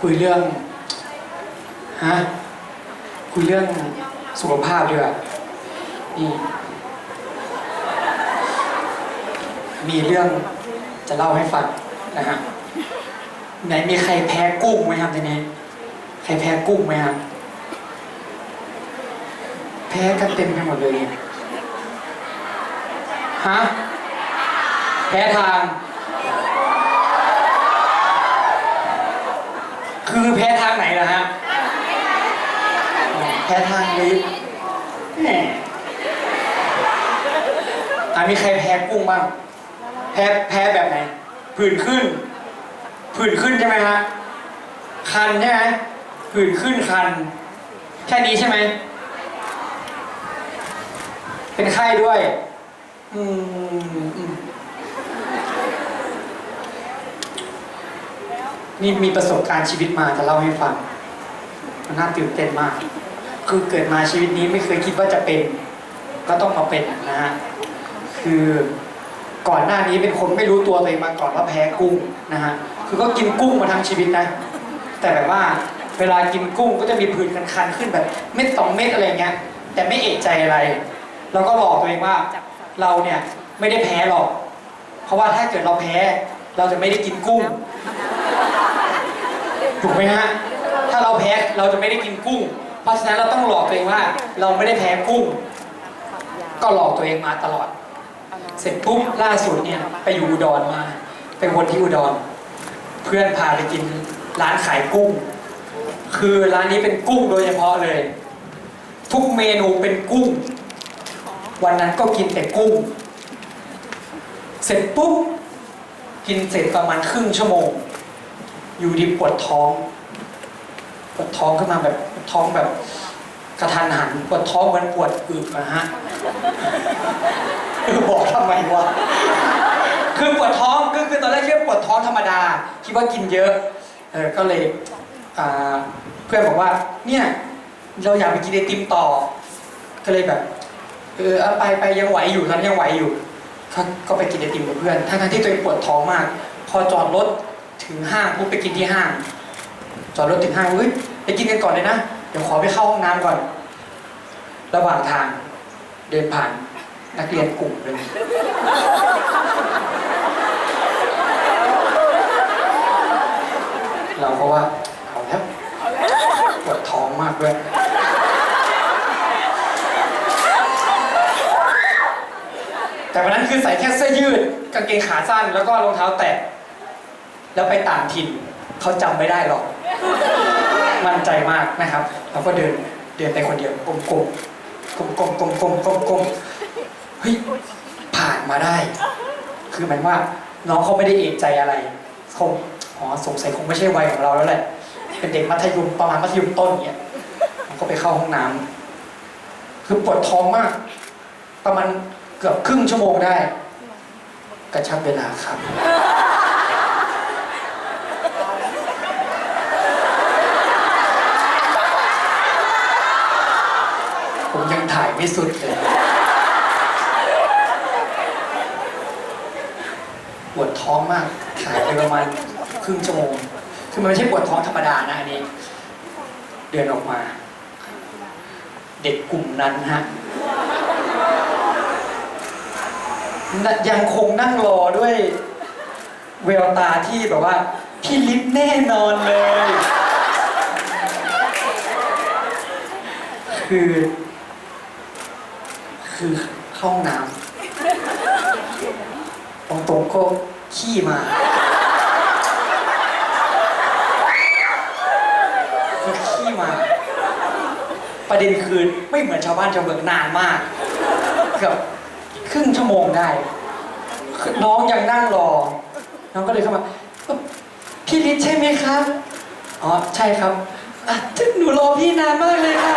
คุยเรื่องฮะคุยเรื่องสุขภาพดีกว่านี่มีเรื่องจะเล่าให้ฟังนะฮะไหนมีใครแพ้กุ้งไหมครับทีนี้ใครแพ้กุ้งไหมครับแพ้กันเต็มไปหมดเลยเนี่ยฮะแพ้ทาง คือแพ้ทางไหนล่ะฮะอ๋อแพ้ทางลิ้นแหมอะมีใครแพ้กุ้งบ้าง แพ้แพ้แบบไหน ผื่นขึ้น ผื่นขึ้นใช่ไหมฮะ คันใช่ไหมผื่นขึ้นคัน แค่นี้ใช่ไหม เป็นไข้ด้วย อืมอืม นี่มีประสบการณ์ชีวิตมาจะเล่าให้ฟังมันน่าตื่นเต้นมาก คือเกิดมาชีวิตนี้ไม่เคยคิดว่าจะเป็น ก็ต้องมาเป็นนะฮะคือก่อนหน้านี้เป็นคนไม่รู้ตัวตัวเองมาก่อนว่าแพ้กุ้งนะฮะคือก็กินกุ้งมาทั้งชีวิตนะ แต่แบบว่าเวลากินกุ้งก็จะมีผื่นคันๆขึ้นแบบเม็ดสองเม็ดอะไรเงี้ย แต่ไม่เอะใจอะไรแล้วก็หลอกตัวเองว่าเราเนี่ยไม่ได้แพ้หรอก เพราะว่าถ้าเกิดเราแพ้ เราจะไม่ได้กินกุ้ง ถูกไหมฮะ ถ้าเราแพ้เราจะไม่ได้กินกุ้ง เพราะฉะนั้นเราต้องหลอกตัวเองว่า เราไม่ได้แพ้กุ้ง ก็หลอกตัวเองมาตลอด เสร็จปุ๊บล่าสุดเนี่ยไปอยู่อุดรมา ไปวนที่อุดร เพื่อนพาไปกินร้านขายกุ้ง คือร้านนี้เป็นกุ้งโดยเฉพาะเลย ทุกเมนูเป็นกุ้ง วันนั้นก็กินแต่กุ้ง เสร็จปุ๊บกินเสร็จประมาณครึ่งชั่วโมง อยู่ดีปวดท้องปวดท้องขึ้นมาแบบปวดท้องแบบกระทันหันปวดท้องเหมือนปวดอึนะฮะคือบอกทำไมวะคือปวดท้องก็คือตอนแรกคิดว่าปวดท้องธรรมดาคิดว่ากินเยอะเออก็เลยอ่าเพื่อนบอกว่าเนี่ยเราอยากไปกินไอติมต่อ ก็เลยแบบเออเอาไปไปยังไหวอยู่ตอนนนยังไหวอยู่ก็ไปกินไอติมกับเพื่อนทั้งที่ตัวเองปวดท้องมาก พอจอดรถ ถึงห้างปุ๊บไปกินที่ห้าง จอดรถถึงห้างเฮ้ยไปกินกันก่อนเลยนะ เดี๋ยวขอไปเข้าห้องน้ำก่อน ระหว่างทางเดินผ่านนักเรียนกลุ่มหนึ่งเราก็ว่าเอาแล้วปวดท้องมากด้วยแต่วันนั้นคือใส่แค่เสื้อยืด กางเกงขาสั้นแล้วก็รองเท้าแตะ แล้วไปต่างถิ่นเขาจำไม่ได้หรอก มั่นใจมากนะครับเราก็เดินเดินไปคนเดียวกลมๆกลมกลมกลมกลมกลมกลมเฮ้ยผ่านมาได้ คือหมายว่าน้องเขาไม่ได้เอกใจอะไรคงอ๋อสงสัยคงไม่ใช่วัยของเราแล้วแหละเป็นเด็กมัธยมประมาณมัธยมต้นเนี่ยผมก็ไปเข้าห้องน้ำคือปวดท้องมาก ประมาณเกือบครึ่งชั่วโมงได้ กระชับเวลาครับ ผมยังถ่าย ไม่สุดเลยปวดท้องมากถ่ายไปประมาณครึ่งชั่วโมง คือมันไม่ใช่ปวดท้องธรรมดานะอันนี้ เดินออกมา เด็กกลุ่มนั้นฮะยังคงนั่งรอด้วยเวลตาที่แบบว่า พี่ลิฟแน่นอนเลย คือ คือเข้าห้องน้ำตรงตรงๆก็ขี้มาขี้มา ประเด็นคือไม่เหมือนชาวบ้านชาวเมืองนานมากเกือบครึ่งชั่วโมงได้ น้องยังนั่งรอ น้องก็เลยเข้ามา พี่ลิศใช่ไหมครับ อ๋อ ใช่ครับอะหนูรอพี่นานมากเลยค่ะ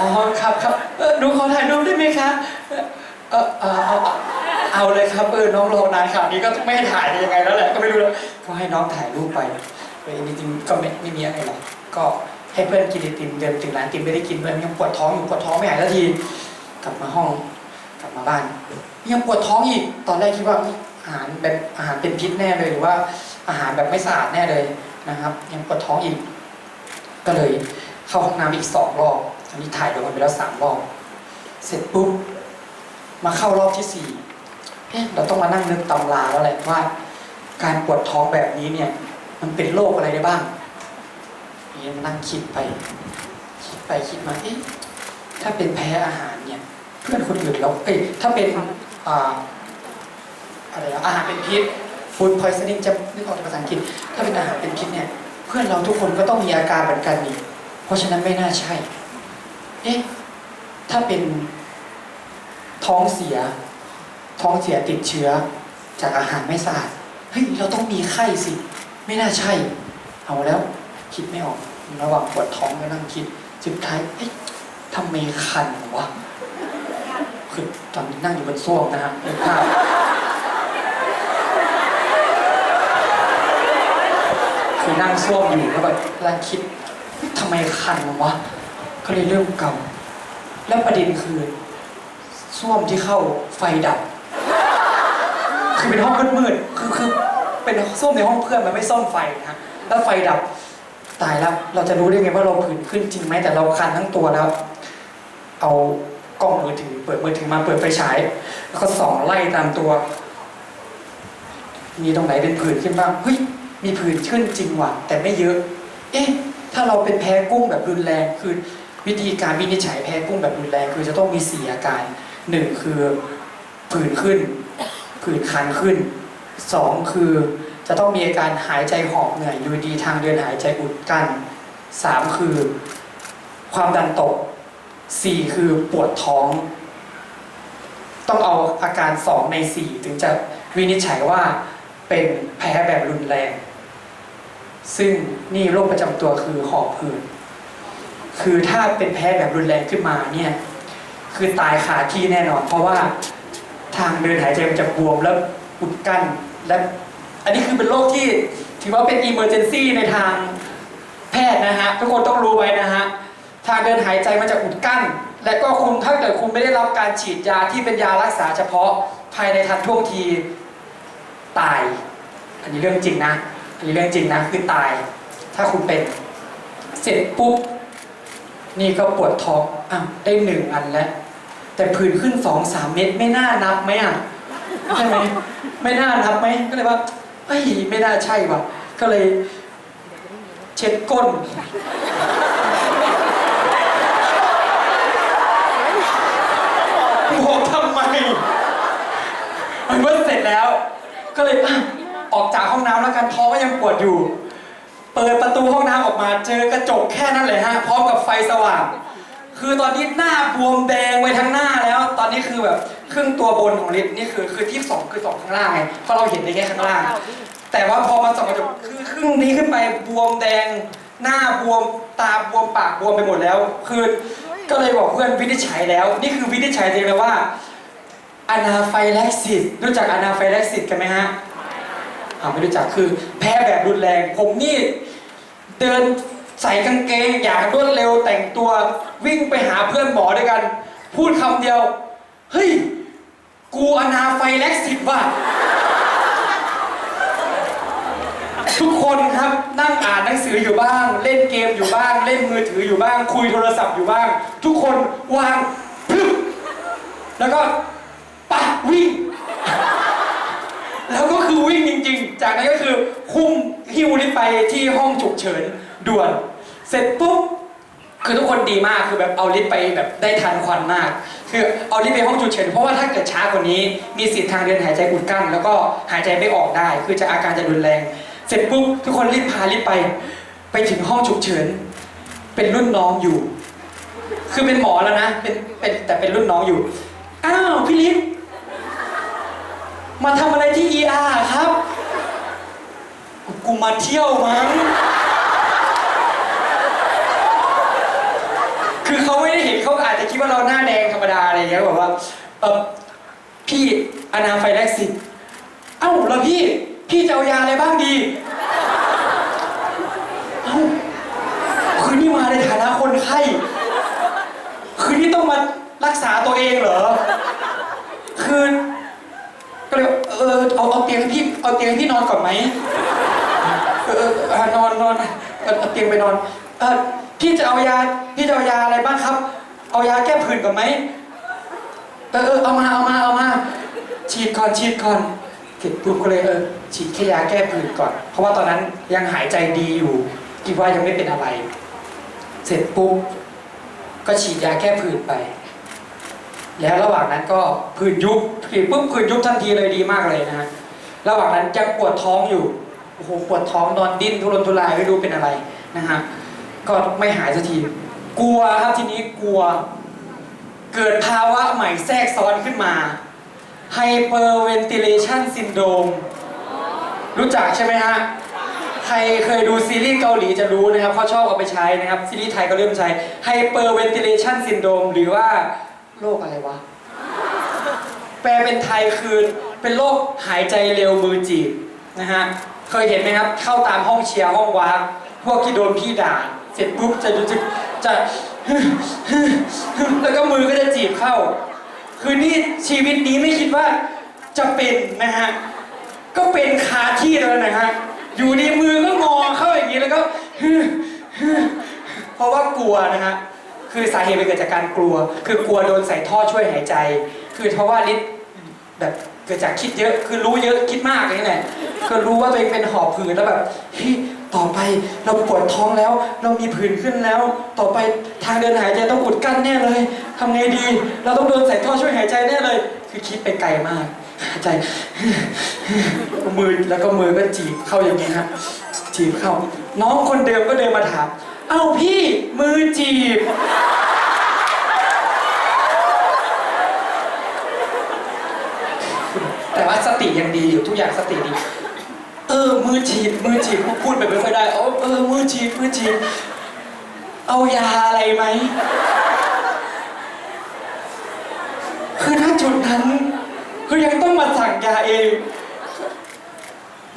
อ๋อครับครับเออหนูขอถ่ายรูปได้ไหมครับเออเออเอาเอาเอาเลยครับเออน้องรอนานขนาดนี้ก็ไม่ถ่ายได้ยังไงแล้วแหละก็ไม่รู้แล้วก็ให้น้องถ่ายรูปไปเออจริงๆก็ไม่ไม่มีอะไรหรอกก็ให้เพื่อนกินไอติมเดินถึงร้านไอติมไม่ได้กินเพื่อนยังปวดท้องอยู่ปวดท้องไม่หายสักทีกลับมาห้องกลับมาบ้าน ยังปวดท้องอีกตอนแรกคิดว่าอาหารแบบอาหารเป็นพิษแน่เลยหรือว่าอาหารแบบไม่สะอาดแน่เลยนะครับ ยังปวดท้องอีก ก็เลยเข้าห้องน้ำอีกสองรอบ อันนี้ถ่ายรวมกันไปแล้วสามรอบ เสร็จปุ๊บ มาเข้ารอบที่สี่เอ๊ะเราต้องมานั่งนึกตำราแล้วแหละว่า การปวดท้องแบบนี้เนี่ย มันเป็นโรคอะไรได้บ้างนี่มานั่งคิดไป คิดไปคิดมาเอ๊ะถ้าเป็นแพ้อาหารเนี่ย เพื่อนคนอื่นเราเอ้ยถ้าเป็นอ่าอะไรอาหารเป็นพิษ food poisoning จะนึกออกภาษาอังกฤษถ้าเป็นอาหารเป็นพิษเนี่ย เพื่อนเราทุกคนก็ต้องมีอาการเหมือนกันนี่เพราะฉะนั้นไม่น่าใช่ เอ๊ะ ถ้าเป็นท้องเสีย ท้องเสียติดเชื้อ จากอาหารไม่สะอาด เฮ้ย เราต้องมีไข้สิ ไม่น่าใช่ เอาแล้ว คิดไม่ออก ระหว่างปวดท้องก็นั่งคิด สุดท้าย เอ๊ะทำไมคันวะ คือตอนนี้นั่งอยู่บนส้วมนะฮะนึกภาพคือนั่งส้วมอยู่แล้วแบบกำลังคิดทำไมคันวะ ก็เลยเริ่มเกาแล้วประเด็นคือส้วมที่เข้าไฟดับ คือเป็นห้องมืดๆคือคือเป็นส้วมในห้องเพื่อนมันไม่ซ่อมไฟนะฮะแล้วไฟดับตายแล้วเราจะรู้ได้ไงว่าเราผื่นขึ้นจริงไหมแต่เราคันทั้งตัวแล้ว เอากล้องมือถือ เปิดมือถือมาเปิดไฟฉาย แล้วก็ส่องไล่ตามตัว มีตรงไหนเป็นผื่นขึ้นบ้างเฮ้ยมีผื่นขึ้นจริงว่ะแต่ไม่เยอะ เอ๊ะถ้าเราเป็นแพ้กุ้งแบบรุนแรงคือ วิธีการวินิจฉัยแพ้กุ้งแบบรุนแรงคือจะต้องมีสี่อาการหนึ่งคือผื่นขึ้น ผื่นคันขึ้นสองคือจะต้องมีอาการหายใจหอบเหนื่อยอยู่ดีทางเดินหายใจอุดกั้นสามคือความดันตกสี่คือปวดท้อง ต้องเอาอาการสองในสี่ถึงจะวินิจฉัยว่าเป็นแพ้แบบรุนแรง ซึ่งนี่โรคประจำตัวคือหอบหืด คือถ้าเป็นแพ้แบบรุนแรงขึ้นมาเนี่ยคือตายขาที่แน่นอน เพราะว่าทางเดินหายใจมันจะบวมแล้วอุดกั้นและอันนี้คือเป็นโรคที่ถือว่าเป็นอีเมอร์เจนซีในทางแพทย์นะฮะทุกคนต้องรู้ไว้นะฮะทางเดินหายใจมันจะอุดกั้น และก็คุณถ้าเกิดคุณไม่ได้รับการฉีดยาที่เป็นยารักษาเฉพาะภายในทันท่วงทีตาย อันนี้เรื่องจริงนะ อันนี้เรื่องจริงนะคือตาย ถ้าคุณเป็นเสร็จปุ๊บ นี่ก็ปวดท้องอะได้หนึ่งอันแล้ว แต่ผื่นขึ้นสองสามเม็ดไม่น่านับไหมอะใช่ไหมไม่น่านับไหมก็เลยว่าเฮ้ยไม่น่าใช่ว่ะ ก็เลย เช็ดก้น บอกทำไมมันเมื่อเสร็จแล้ว ก็เลยอะออกจากห้องน้ำแล้วกันท้องก็ยังปวดอยู่ เปิดประตูห้องน้ำออกมาเจอกระจกแค่นั้นเลยฮะพร้อมกับไฟสว่าง คือตอนนี้หน้าบวมแดงไปทั้งหน้าแล้ว ตอนนี้คือแบบครึ่งตัวบนของลิฟต์นี่คือคือที่สองคือสองข้างล่างไงเพราะเราเห็นได้แค่ข้างล่าง แต่ว่าพอมาส่องกระจกคือครึ่งนี้ขึ้นไปบวมแดง หน้าบวมตาบวมปากบวมไปหมดแล้ว คือก็เลยบอกเพื่อนวินิจฉัยแล้ว นี่คือวินิจฉัยจริงเลยว่าอนาไฟแล็กซิสรู้จักอนาไฟแล็กซิสกันไหมฮะ อาไม่รู้จักคือ แพ้แบบรุนแรง ผมนี่เดินใส่กางเกงอย่างรวดเร็วแต่งตัววิ่งไปหาเพื่อนหมอด้วยกัน พูดคำเดียว เฮ้ย กูอนาไฟแล็กซิสว่ะทุกคนครับนั่งอ่านหนังสืออยู่บ้าง เล่นเกมอยู่บ้าง เล่นมือถืออยู่บ้าง คุยโทรศัพท์อยู่บ้าง ทุกคนวางพึบแล้วก็ปะวิ่ง แล้วก็คือวิ่ง จากนั้นก็คือคุ้มหิ้วลิฟไปที่ห้องฉุกเฉินด่วน เสร็จปุ๊บคือทุกคนดีมากคือแบบเอาลิฟต์ไปแบบได้ทันควันมาก คือเอาลิฟต์ไปห้องฉุกเฉินเพราะว่าถ้าเกิดช้ากว่านี้มีสิทธิ์ทางเดินหายใจอุดกั้น แล้วก็หายใจไม่ออกได้ คือจะอาการจะรุนแรง เสร็จปุ๊บทุกคนรีบพาลิฟต์ไป ไปถึงห้องฉุกเฉิน เป็นรุ่นน้องอยู่ คือเป็นหมอแล้วนะเป็นเป็นแต่เป็นรุ่นน้องอยู่อ้าวพี่ลิฟต์มาทำอะไรที่ ER ครับ กูมาเที่ยวมั้ง คือเขาไม่ได้เห็นเขาอาจจะคิดว่าเราหน้าแดงธรรมดาอะไรอย่างเงี้ยแบบว่าเออพี่อนาไฟแลกซิเอ้าแล้วพี่ พี่จะเอายาอะไรบ้างดี เอ้าคือนี่มาในฐานะคนไข้ คือนี่ต้องมารักษาตัวเองเหรอ คือ ก็เลยบอกเออเอาเอาเตียง อนก่อนไหมเออเออเออนอนนอนเออเอาเตีย งไปนอน เออพี่จะเอายาพี่จะเอายาอะไรบ้างครับ เอายาแก้ผื่นก่อนไหมเออเออเอามาเอามาเอามา ฉีดก่อนฉีดก่อนเสร็จปุ๊บก็เลยเออฉีดแค่ยาแก้ผื่นก่อน เพราะว่าตอนนั้นยังหายใจดีอยู่คิดว่ายังไม่เป็นอะไร เสร็จปุ๊บก็ฉีดยาแก้ผื่นไป แล้วระหว่างนั้นก็ผื่นยุบฉีดปุ๊บผื่นยุบทันทีเลยดีมากเลยนะฮะระหว่างนั้นยังปวดท้องอยู่โอ้โหปวดท้องนอนดิ้นทุรนทุรายไม่รู้เป็นอะไร นะฮะก็ไม่หายสักที กลัวครับทีนี้กลัว เกิดภาวะใหม่แทรกซ้อนขึ้นมา hyperventilation syndrome รู้จักใช่ไหมฮะ ใครเคยดูซีรีส์เกาหลีจะรู้นะครับเขาชอบเอาไปใช้นะครับ ซีรีส์ไทยก็เริ่มใช้ hyperventilation syndrome หรือว่าโรคอะไรวะ แปลเป็นไทยคือเป็นโรคหายใจเร็วมือจีบนะฮะ เคยเห็นไหมครับ เข้าตามห้องเชียร์ห้องวาก พวกที่โดนพี่ด่า เสร็จปุ๊บจะจะจะแล้วก็มือก็จะจีบเข้า คือนี่ชีวิตนี้ไม่คิดว่าจะเป็นนะฮะ ก็เป็นคาที่แล้วนะฮะ อยู่ดีมือก็งอเข้าอย่างนี้แล้วก็เพราะว่ากลัวนะฮะ คือสาเหตุมันเกิดจากการกลัว คือกลัวโดนใส่ท่อช่วยหายใจ คือเพราะว่าลิศแบบเกิดจากคิดเยอะ คือรู้เยอะคิดมากนี่แหละก็รู้ว่าตัวเองเป็นหอบผืดแล้วแบบ ต่อไปเราปวดท้องแล้ว เรามีผื่นขึ้นแล้ว ต่อไปทางเดินหายใจต้องอุดกั้นแน่เลยทำไงดี เราต้องโดนใส่ท่อช่วยหายใจแน่เลย คือคิดไปไกลมากหายใจมือแล้วก็มือก็จีบเข้าอย่างนี้ฮะจีบเข้า น้องคนเดิมก็เดินมาถาม เอ้าพี่มือจีบแต่ว่าสติยังดีอยู่ทุกอย่างสติดี ออมือจีบมือจีบพูดไปไม่ค่อยได้เออเออมือจีบมือจีบเอายาอะไรไหมคือถ้าจุดนั้นคือยังต้องมาสั่งยาเอง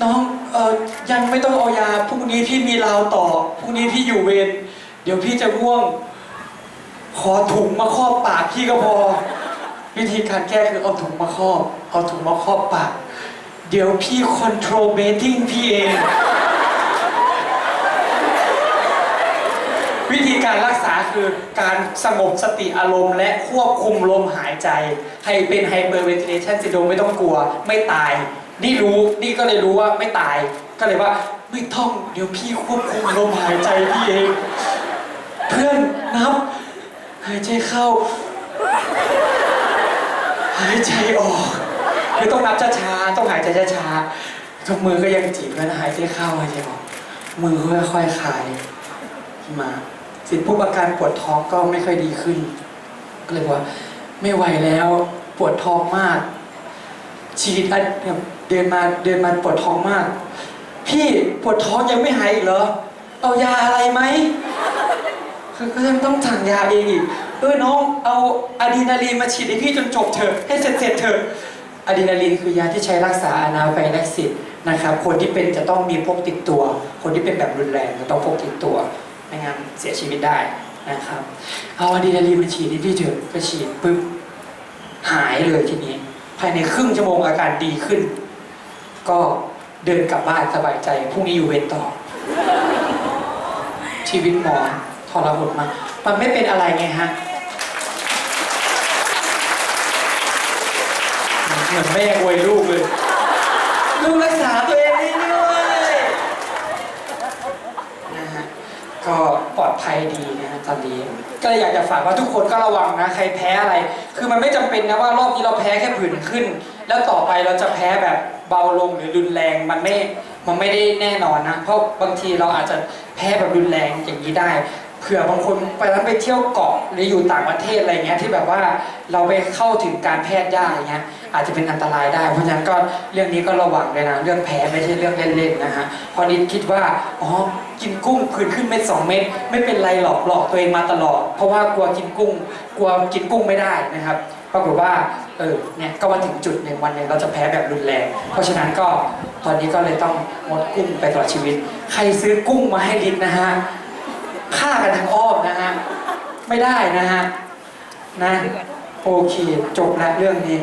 น้องเออยังไม่ต้องเอายาพรุ่งนี้พี่มีราวต่อพรุ่งนี้พี่อยู่เวรเดี๋ยวพี่จะง่วง ขอถุงมาครอบปากพี่ก็พอ วิธีการแก้คือเอาถุงมาครอบ เอาถุงมาครอบปาก เดี๋ยวพี่คอนโทรลเบทติ้งพี่เอง วิธีการรักษาคือการสงบสติอารมณ์และควบคุมลมหายใจ ให้เป็นไฮเปอร์เวนทิเลชันซิโดไม่ต้องกลัวไม่ตาย นี่รู้นี่ก็เลยรู้ว่าไม่ตาย ก็เลยว่าไม่ต้องเดี๋ยวพี่ควบคุมลมหายใจพี่เอง เพื่อนนับ หายใจเข้า หายใจออก คือต้องนับช้าๆ ต้องหายใจช้าๆ ทุกมือก็ยังจีบกันหายใจเข้าหายใจออก มือค่อยๆคลายมาเสร็จปุ๊บอาการปวดท้องก็ไม่ค่อยดีขึ้น ก็เลยว่าไม่ไหวแล้วปวดท้องมาก ชีวิตอันเดินมาเดินมาปวดท้องมาก พี่ปวดท้องยังไม่หายอีกเหรอ เอายาอะไรไหมคือก็ยังต้องสั่งยาเองอีกเออน้องเอาอะดรีนาลีนมาฉีดให้พี่จนจบเถอะให้เสร็จเสร็จเถอะ อะดรีนาลีนคือยาที่ใช้รักษาอนาไฟแลกซิสนะครับคนที่เป็นจะต้องมีพกติดตัว คนที่เป็นแบบรุนแรงจะต้องพกติดตัวไม่งั้นเสียชีวิตได้นะครับ เอาอะดรีนาลีนมาฉีดให้พี่เถอะก็ฉีดปุ๊บหายเลยทีนี้ ภายในครึ่งชั่วโมงอาการดีขึ้น ก็เดินกลับบ้านสบายใจพรุ่งนี้อยู่เวรต่อ ชีวิตหมอทรหดมากมันไม่เป็นอะไรไงฮะ เหมือนแม่อวยลูกเลย ลูกรักษาตัวเองได้ด้วยนะฮะก็ปลอดภัยดีนะฮะตอนนี้ ก็เลยอยากจะฝากว่าทุกคนก็ระวังนะ ใครแพ้อะไร คือมันไม่จำเป็นนะว่ารอบนี้เราแพ้แค่ผื่นขึ้น แล้วต่อไปเราจะแพ้แบบเบาลงหรือรุนแรงมันไม่มันไม่ได้แน่นอนนะ เพราะบางทีเราอาจจะแพ้แบบรุนแรงอย่างนี้ได้เผื่อบางคนไปแล้วไปเที่ยวเกาะหรืออยู่ต่างประเทศอะไรเงี้ยที่แบบว่าเราไปเข้าถึงการแพทย์ยากอย่างเงี้ย อาจจะเป็นอันตรายได้ เพราะฉะนั้นก็เรื่องนี้ก็ระวังเลยนะเรื่องแพ้ไม่ใช่เรื่องเล่นๆนะฮะพอนิดคิดว่าอ๋อกินกุ้งผื่นขึ้นเม็ดสองเม็ดไม่เป็นไรหรอกหลอกตัวเองมาตลอด เพราะว่ากลัวกินกุ้ง กลัวกินกุ้งไม่ได้นะครับปรากฏว่าเออเนี่ยก็มาถึงจุดหนึ่งวันหนึ่งเราจะแพ้แบบรุนแรง เพราะฉะนั้นก็ตอนนี้ก็เลยต้องงดกุ้งไปตลอดชีวิต ใครซื้อกุ้งมาให้ลินนะฮะฆ่ากันทางอ้อมนะฮะไม่ได้นะฮะนะโอเคจบแล้วเรื่องนี้